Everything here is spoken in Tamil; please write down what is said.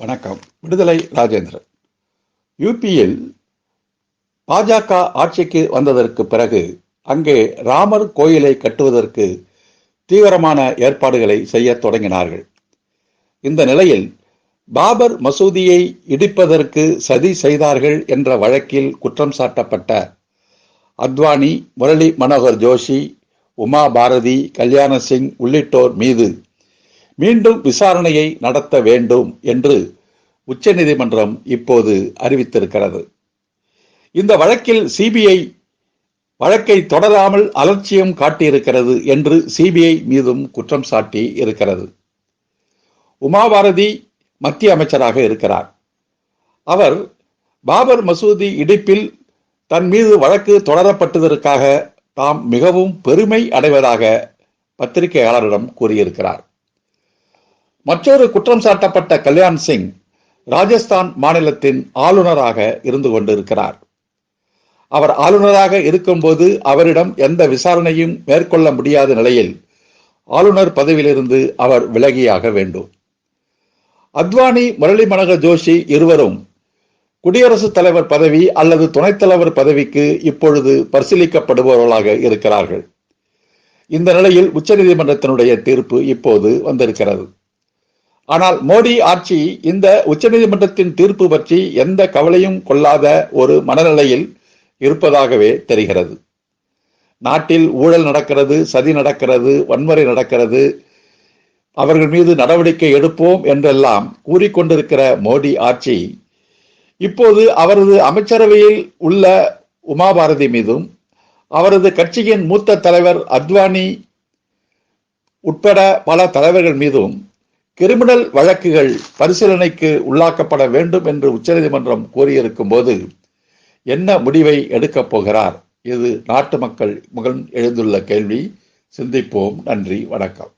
வணக்கம். விடுதலை ராஜேந்திரன். யூபியில் பாஜக ஆட்சிக்கு வந்ததற்கு பிறகு அங்கே ராமர் கோயிலை கட்டுவதற்கு தீவிரமான ஏற்பாடுகளை செய்ய தொடங்கினார்கள். இந்த நிலையில் பாபர் மசூதியை இடிப்பதற்கு சதி செய்தார்கள் என்ற வழக்கில் குற்றம் சாட்டப்பட்ட அத்வானி முரளி மனோகர் ஜோஷி உமா பாரதி கல்யாண சிங் உள்ளிட்டோர் மீது மீண்டும் விசாரணையை நடத்த வேண்டும் என்று உச்சநீதிமன்றம் இப்போது அறிவித்திருக்கிறது. இந்த வழக்கில் சிபிஐ வழக்கை தொடராமல் அலட்சியம் காட்டியிருக்கிறது என்று சிபிஐ மீதும் குற்றம் சாட்டி இருக்கிறது. உமாபாரதி மத்திய அமைச்சராக இருக்கிறார். அவர் பாபர் மசூதி இடிப்பில் தன் மீது வழக்கு தொடரப்பட்டதற்காக தாம் மிகவும் பெருமை அடைவதாக பத்திரிகையாளரிடம் கூறியிருக்கிறார். மற்றொரு குற்றம் சாட்டப்பட்ட கல்யாண் சிங் ராஜஸ்தான் மாநிலத்தின் ஆளுநராக இருந்து கொண்டிருக்கிறார். அவர் ஆளுநராக இருக்கும்போது அவரிடம் எந்த விசாரணையும் மேற்கொள்ள முடியாத நிலையில் ஆளுநர் பதவியிலிருந்து அவர் விலகியாக வேண்டும். அத்வானி முரளி மனோகர் ஜோஷி இருவரும் குடியரசுத் தலைவர் பதவி அல்லது துணைத் தலைவர் பதவிக்கு இப்பொழுது பரிசீலிக்கப்படுபவர்களாக இருக்கிறார்கள். இந்த நிலையில் உச்சநீதிமன்றத்தினுடைய தீர்ப்பு இப்போது வந்திருக்கிறது. ஆனால் மோடி ஆட்சி இந்த உச்சநீதிமன்றத்தின் தீர்ப்பு பற்றி எந்த கவலையும் கொள்ளாத ஒரு மனநிலையில் இருப்பதாகவே தெரிகிறது. நாட்டில் ஊழல் நடக்கிறது சதி நடக்கிறது வன்முறை நடக்கிறது. அவர்கள் மீது நடவடிக்கை எடுப்போம் என்றெல்லாம் கூறிக்கொண்டிருக்கிற மோடி ஆட்சி இப்போது அவரது அமைச்சரவையில் உள்ள உமாபாரதி மீதும் அவரது கட்சியின் மூத்த தலைவர் அத்வானி உட்பட பல தலைவர்கள் மீதும் கிரிமினல் வழக்குகள் பரிசீலனைக்கு உள்ளாக்கப்பட வேண்டும் என்று உச்சநீதிமன்றம் கூறியிருக்கும் போது என்ன முடிவை எடுக்கப் போகிறார்? இது நாட்டு மக்கள் முகம் எழுந்துள்ள கேள்வி. சிந்திப்போம். நன்றி. வணக்கம்.